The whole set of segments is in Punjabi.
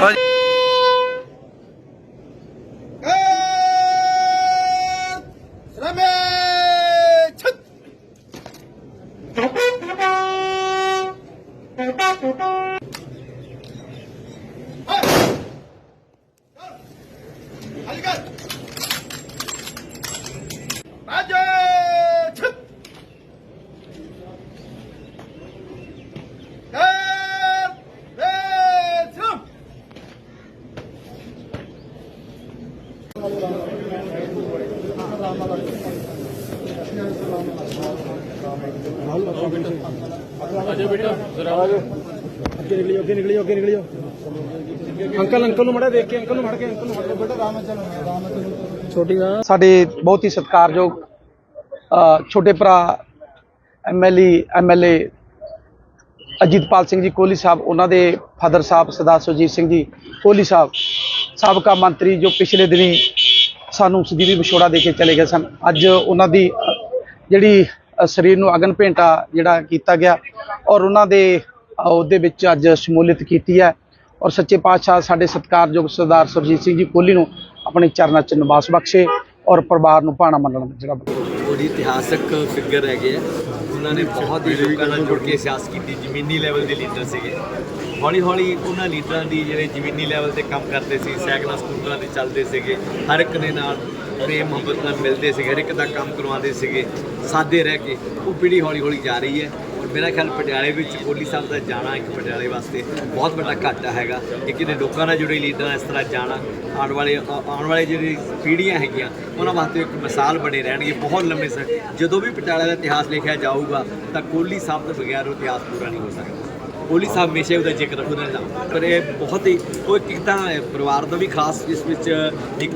맞아! ਲਓ ਜੀ ਅੱਗੇ ਨਿਕਲਿਓ ਅੱਗੇ ਨਿਕਲਿਓ ਅੱਗੇ ਨਿਕਲਿਓ ਅੰਕਲ ਅੰਕਲ ਨੂੰ ਮੜਾ ਦੇਖ ਕੇ ਅੰਕਲ ਨੂੰ ਫੜ ਕੇ ਅੰਕਲ ਨੂੰ ਫੜ ਕੇ। ਬੇਟਾ ਰਾਮ ਚਲੋ ਰਾਮ ਚਲੋ ਛੋਟੀ ਗਾ ਸਾਡੇ ਬਹੁਤ ਹੀ ਸਤਿਕਾਰਯੋਗ ਛੋਟੇ ਭਰਾ ਐਮਐਲਏ ਐਮਐਲਏ ਅਜੀਤਪਾਲ ਸਿੰਘ ਜੀ ਕੋਹਲੀ ਸਾਹਿਬ ਉਹਨਾਂ ਦੇ ਫਾਦਰ ਸਾਹਿਬ ਸਰਦਾਰ ਸੁਰਜੀਤ ਸਿੰਘ ਜੀ ਕੋਹਲੀ ਸਾਹਿਬ ਸਾਬਕਾ ਮੰਤਰੀ ਜੋ ਪਿਛਲੇ ਦਿਨੀ ਸਾਨੂੰ ਸਦੀਵੀ ਵਿਛੋੜਾ ਦੇ ਕੇ ਚਲੇ ਗਏ ਸਨ। ਅੱਜ ਉਹਨਾਂ ਦੀ, ਜਿਹੜੀ ਸਰੀਰ ਨੂੰ ਅਗਨ ਭੇਂਟਾ ਜਿਹੜਾ ਕੀਤਾ ਗਿਆ ਔਰ ਉਹਨਾਂ ਦੇ ਉਹਦੇ ਵਿੱਚ ਅੱਜ ਸ਼ਮੂਲੀਅਤ ਕੀਤੀ ਹੈ ਔਰ ਸੱਚੇ ਪਾਤਸ਼ਾਹ ਸਾਡੇ ਸਤਿਕਾਰਯੋਗ ਸਰਦਾਰ ਸੁਰਜੀਤ ਸਿੰਘ ਜੀ ਕੋਹਲੀ ਨੂੰ ਆਪਣੇ ਚਰਨਾਂ 'ਚ ਨਿਵਾਸ ਬਖਸ਼ੇ ਔਰ ਪਰਿਵਾਰ ਨੂੰ ਭਾਣਾ ਮੰਨਣ ਦਾ ਜਿਹੜਾ ਬੜੀ ਇਤਿਹਾਸਕ ਫਿਗਰ ਹੈਗੇ ਆ। ਉਹਨਾਂ ਨੇ ਬਹੁਤ ਹੀ ਲੋਕਾਂ ਨਾਲ ਜੁੜ ਕੇ ਸਿਆਸਤ ਕੀਤੀ, ਜ਼ਮੀਨੀ ਲੈਵਲ ਦੇ ਲੀਡਰ ਸੀਗੇ। ਹੌਲੀ ਹੌਲੀ ਉਹਨਾਂ ਲੀਡਰਾਂ ਦੀ ਜਿਹੜੇ ਜ਼ਮੀਨੀ ਲੈਵਲ ਤੇ ਕੰਮ ਕਰਦੇ ਸੀ ਸਾਈਕਲਾਂ ਸਕੂਟਰਾਂ ਤੇ ਚੱਲਦੇ ਸੀਗੇ, ਹਰ ਇੱਕ ਦੇ ਨਾਲ ਪ੍ਰੇਮ ਮੁਹੱਬਤ ਨਾਲ ਮਿਲਦੇ ਸੀਗੇ, ਹਰ ਇੱਕ ਦਾ ਕੰਮ ਕਰਵਾਉਂਦੇ ਸੀਗੇ, ਸਾਦੇ ਰਹਿ ਕੇ, ਉਹ ਪੀੜ੍ਹੀ ਹੌਲੀ ਹੌਲੀ ਜਾ ਰਹੀ ਹੈ। ਮੇਰਾ ਖਿਆਲ ਪਟਿਆਲੇ ਵਿੱਚ ਕੋਲੀ ਸਾਹਿਬ ਦਾ ਜਾਣਾ ਇੱਕ ਪਟਿਆਲੇ ਵਾਸਤੇ ਬਹੁਤ ਵੱਡਾ ਘਾਟਾ ਹੈਗਾ। ਇੱਕ ਇਹਦੇ ਲੋਕਾਂ ਨਾਲ ਜੁੜੇ ਲੀਡਰਾਂ ਇਸ ਤਰ੍ਹਾਂ ਜਾਣਾ, ਆਉਣ ਵਾਲੇ ਆਉਣ ਵਾਲੇ ਜਿਹੜੀ ਪੀੜ੍ਹੀਆਂ ਹੈਗੀਆਂ, ਉਹਨਾਂ ਵਾਸਤੇ ਇੱਕ ਮਿਸਾਲ ਬਣੇ ਰਹਿਣਗੇ, ਬਹੁਤ ਲੰਮੇ ਸਮੇਂ ਜਦੋਂ ਵੀ ਪਟਿਆਲੇ ਦਾ ਇਤਿਹਾਸ ਲਿਖਿਆ ਜਾਊਗਾ, ਤਾਂ ਕੋਲੀ ਸਾਹਿਬ ਤੋਂ ਬਗੈਰ ਉਹ ਇਤਿਹਾਸ ਪੂਰਾ ਨਹੀਂ ਹੋ ਸਕਦਾ। ਕੋਹਲੀ ਸਾਹਿਬ ਹਮੇਸ਼ਾ ਉਹਦਾ ਜ਼ਿਕਰ ਉਹਦਾ ਨਾਮ ਪਰ ਇਹ ਬਹੁਤ ਹੀ, ਉਹ ਇੱਕ ਤਾਂ ਪਰਿਵਾਰ ਦਾ ਵੀ ਖਾਸ ਇਸ ਵਿੱਚ ਇੱਕ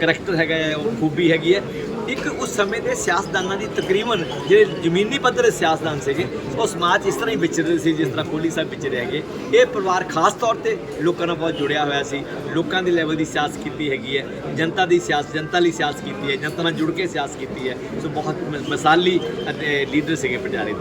ਕਰੈਕਟਰ ਹੈਗਾ ਹੈ, ਉਹ ਖੂਬੀ ਹੈਗੀ ਹੈ। ਇੱਕ ਉਸ ਸਮੇਂ ਦੇ ਸਿਆਸਤਦਾਨਾਂ ਦੀ ਤਕਰੀਬਨ ਜਿਹੜੇ ਜ਼ਮੀਨੀ ਪੱਧਰ ਦੇ ਸਿਆਸਤਦਾਨ ਸੀਗੇ, ਉਹ ਸਮਾਜ ਇਸ ਤਰ੍ਹਾਂ ਹੀ ਵਿਚਰਦੇ ਸੀ ਜਿਸ ਤਰ੍ਹਾਂ ਕੋਹਲੀ ਸਾਹਿਬ ਵਿਚਰੇ ਹੈਗੇ ਇਹ ਪਰਿਵਾਰ ਖਾਸ ਤੌਰ ਤੇ ਲੋਕਾਂ ਨਾਲ ਬਹੁਤ ਜੁੜਿਆ ਹੋਇਆ ਸੀ। ਲੋਕਾਂ ਦੇ ਲੈਵਲ ਦੀ ਸਿਆਸਤ ਕੀਤੀ ਹੈਗੀ ਹੈ। ਜਨਤਾ ਦੀ ਸਿਆਸਤ, ਜਨਤਾ ਲਈ ਸਿਆਸਤ ਕੀਤੀ ਹੈ। ਜਨਤਾ ਨਾਲ ਜੁੜ ਕੇ ਸਿਆਸਤ ਕੀਤੀ ਹੈ। ਸੋ ਬਹੁਤ ਮ- ਮਿਸਾਲੀ ਅਤੇ ਲੀਡਰ ਸੀਗੇ ਪਟਿਆਲੇ ਦੇ।